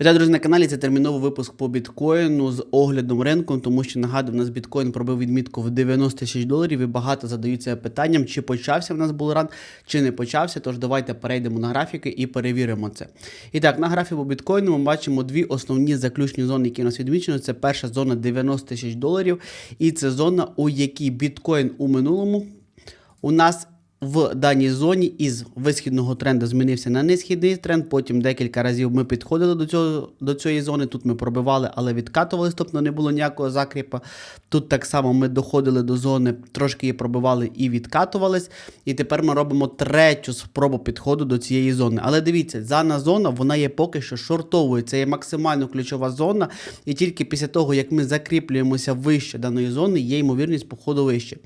Вітаю, друзі, на каналі. Це терміновий випуск по біткоїну з оглядом ринку, тому що нагадую, в нас біткоін пробив відмітку в 90 тисяч доларів і багато задаються питанням, чи почався в нас булран, чи не почався. Тож давайте перейдемо на графіки і перевіримо це. І так, на графіку біткоїну ми бачимо дві основні заключні зони, які у нас відмічені. Це перша зона 90 тисяч доларів, і це зона, у якій біткоін у минулому у нас в даній зоні із висхідного тренду змінився на несхідний тренд. Потім декілька разів ми підходили до цього до цієї зони. Тут ми пробивали, але відкатували, тобто не було ніякого закріпа. Тут так само ми доходили до зони, трошки її пробивали і відкатувались. І тепер ми робимо третю спробу підходу до цієї зони. Але дивіться, дана зона вона є поки що шортовою. Це є максимально ключова зона. І тільки після того, як ми закріплюємося вище даної зони, є ймовірність походу вище.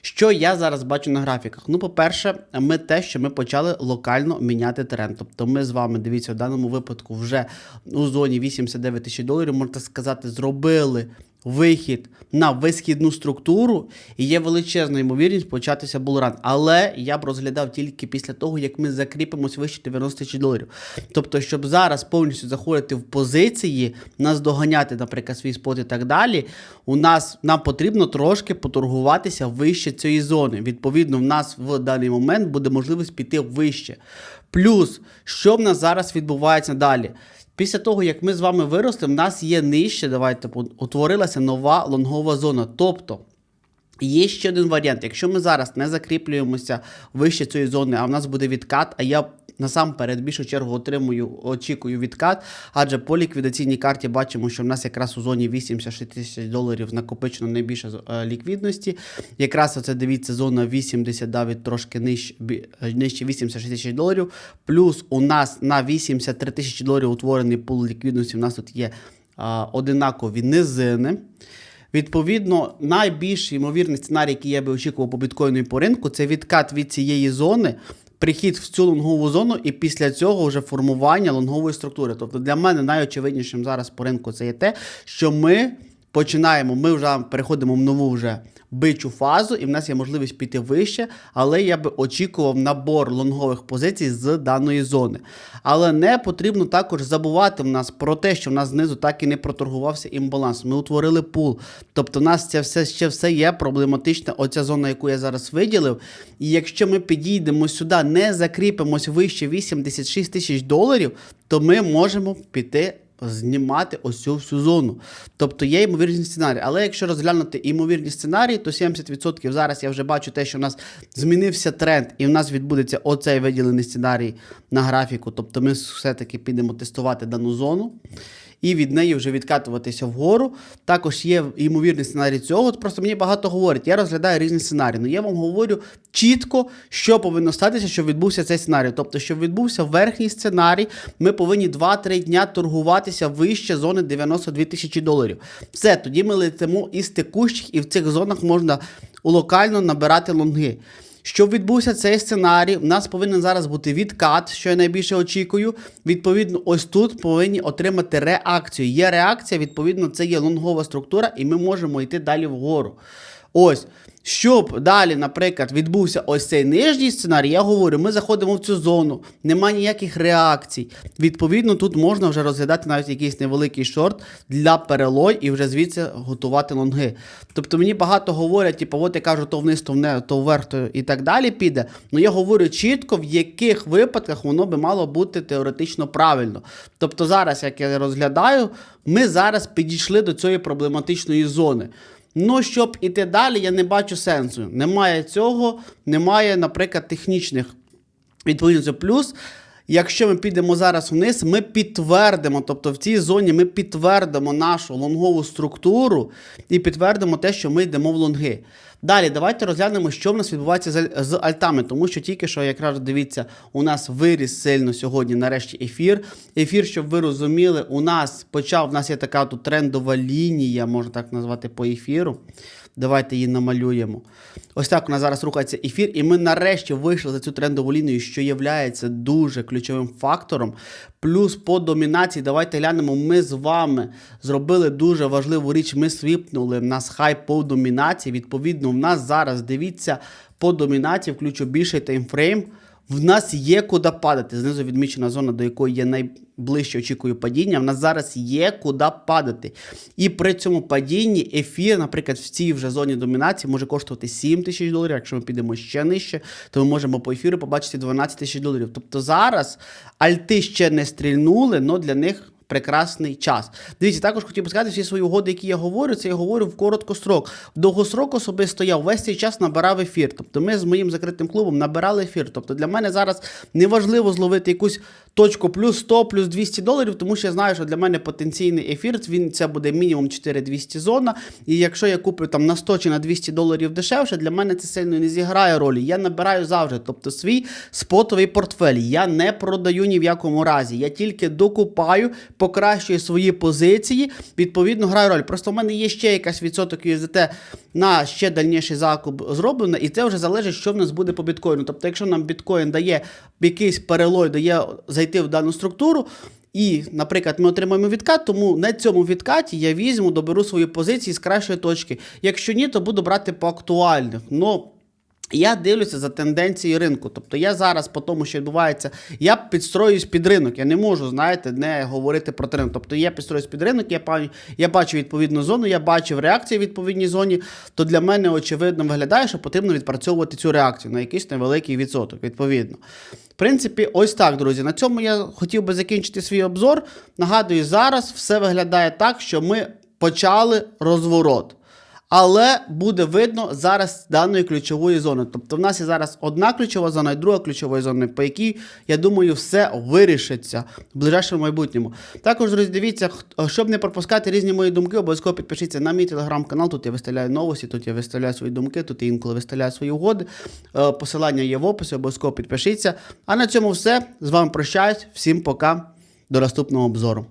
Що я зараз бачу на графіках? Ну, по-перше, ми те, що ми почали локально міняти тренд. Тобто ми з вами, дивіться, в даному випадку вже у зоні 89 тисяч доларів, можна сказати, зробили вихід на висхідну структуру, і є величезна ймовірність початися булран. Але я б розглядав тільки після того, як ми закріпимось вище 90 тисяч доларів. Тобто, щоб зараз повністю заходити в позиції, нас доганяти, наприклад, свій спот і так далі, у нас нам потрібно трошки поторгуватися вище цієї зони. Відповідно, в нас в даний момент буде можливість піти вище. Плюс, що в нас зараз відбувається далі? Після того, як ми з вами виросли, в нас є нижче, давайте утворилася нова лонгова зона. Тобто є ще один варіант. Якщо ми зараз не закріплюємося вище цієї зони, а в нас буде відкат, а я насамперед більшу чергу отримую, очікую відкат, адже по ліквідаційній карті бачимо, що в нас якраз у зоні 86 тисяч доларів накопичено найбільше е, ліквідності. Якраз оце дивіться, зона 80, навіть трошки нижче, нижче 86 тисяч доларів. Плюс у нас на 83 тисячі доларів утворений пул ліквідності. У нас тут є а, одинакові низини. Відповідно, найбільш ймовірний сценарій, який я би очікував по біткоїну і по ринку, це відкат від цієї зони прихід в цю лонгову зону, і після цього вже формування лонгової структури. Тобто для мене найочевиднішим зараз по ринку це є те, що ми починаємо, ми вже переходимо в нову вже бичу фазу, і в нас є можливість піти вище, але я би очікував набор лонгових позицій з даної зони. Але не потрібно також забувати в нас про те, що в нас знизу так і не проторгувався імбаланс. Ми утворили пул. Тобто, в нас це все ще все є проблематична, оця зона, яку я зараз виділив. І якщо ми підійдемо сюди, не закріпимось вище 86 тисяч доларів, то ми можемо піти знімати ось цю всю зону. Тобто є ймовірні сценарії. Але якщо розглянути ймовірні сценарії, то 70% зараз я вже бачу те, що в нас змінився тренд, і в нас відбудеться оцей виділений сценарій на графіку. Тобто ми все-таки підемо тестувати дану зону і від неї вже відкатуватися вгору. Також є ймовірний сценарій цього. Просто мені багато говорять, я розглядаю різні сценарії. Ну я вам говорю чітко, що повинно статися, щоб відбувся цей сценарій. Тобто, щоб відбувся верхній сценарій, ми повинні 2-3 дня торгуватися вище зони 92 тисячі доларів. Все, тоді ми летимо із текущих, і в цих зонах можна локально набирати лонги. Щоб відбувся цей сценарій, у нас повинен зараз бути відкат, що я найбільше очікую. Відповідно, ось тут повинні отримати реакцію. Є реакція, відповідно, це є лонгова структура, і ми можемо йти далі вгору. Ось. Щоб далі, наприклад, відбувся ось цей нижній сценарій, я говорю, ми заходимо в цю зону, немає ніяких реакцій. Відповідно, тут можна вже розглядати навіть якийсь невеликий шорт для перелой і вже звідси готувати лонги. Тобто мені багато говорять, типу, от я кажу, то вниз, то вне, то вверх, то і так далі піде. Ну я говорю чітко, в яких випадках воно би мало бути теоретично правильно. Тобто, зараз, як я розглядаю, ми зараз підійшли до цієї проблематичної зони. Ну, щоб іти далі, я не бачу сенсу. Немає цього, немає, наприклад, технічних відповідностей. Плюс, якщо ми підемо зараз вниз, ми підтвердимо, тобто в цій зоні ми підтвердимо нашу лонгову структуру і підтвердимо те, що ми йдемо в лонги. Далі, давайте розглянемо, що в нас відбувається з, альтами, тому що тільки що, якраз дивіться, у нас виріс сильно сьогодні, нарешті, ефір. Ефір, щоб ви розуміли, у нас почав, у нас є така тут трендова лінія, можна так назвати, по ефіру. Давайте її намалюємо. Ось так у нас зараз рухається ефір, і ми нарешті вийшли за цю трендову лінію, що є дуже ключовим фактором. Плюс по домінації, давайте глянемо, ми з вами зробили дуже важливу річ. Ми свіпнули в нас хай по домінації. Відповідно, в нас зараз дивіться по домінації, включу більший таймфрейм. В нас є куди падати. Знизу відмічена зона, до якої є най ближче очікую падіння, в нас зараз є куди падати. І при цьому падінні ефір, наприклад, в цій вже зоні домінації може коштувати 7 тисяч доларів. Якщо ми підемо ще нижче, то ми можемо по ефіру побачити 12 тисяч доларів. Тобто зараз альти ще не стрільнули, але для них. Прекрасний час. Дивіться, також хотів би сказати, всі свої угоди, які я говорю, це я говорю в короткострок. В довгострок особисто я весь цей час набирав ефір. Тобто ми з моїм закритим клубом набирали ефір. Тобто для мене зараз неважливо зловити якусь точку плюс 100, плюс 200 доларів, тому що я знаю, що для мене потенційний ефір він це буде мінімум 4200 зона. І якщо я куплю там на 100 чи на 200 доларів дешевше, для мене це сильно не зіграє ролі. Я набираю завжди, тобто свій спотовий портфель. Я не продаю ні в якому разі. Я тільки докупаю, покращую свої позиції, відповідно граю роль. Просто в мене є ще якась відсоток USDT на ще дальніший закуп зроблено, і це вже залежить, що в нас буде по біткоїну. Тобто, якщо нам біткоін дає якийсь перелой, дає зайти в дану структуру. І, наприклад, ми отримаємо відкат, тому на цьому відкаті я візьму, доберу свої позиції з кращої точки. Якщо ні, то буду брати по актуальних. Ну, я дивлюся за тенденцією ринку. Тобто я зараз, по тому, що відбувається, я підстроююсь під ринок. Я не можу, знаєте, не говорити про ринок. Тобто я підстроююсь під ринок, я, я бачу відповідну зону, я бачив реакцію в відповідній зоні, то для мене очевидно виглядає, що потрібно відпрацьовувати цю реакцію на якийсь невеликий відсоток, відповідно. В принципі, ось так, друзі. На цьому я хотів би закінчити свій обзор. Нагадую, зараз все виглядає так, що ми почали розворот. Але буде видно зараз даної ключової зони. Тобто в нас є зараз одна ключова зона і друга ключова зона, по якій, я думаю, все вирішиться в ближайшому майбутньому. Також, друзі, дивіться, щоб не пропускати різні мої думки, обов'язково підпишіться на мій телеграм-канал. Тут я виставляю новості, тут я виставляю свої думки, тут я інколи виставляю свої угоди. Е, Посилання є в описі, обов'язково підпишіться. А на цьому все. З вами прощаюсь. Всім пока. До наступного обзору.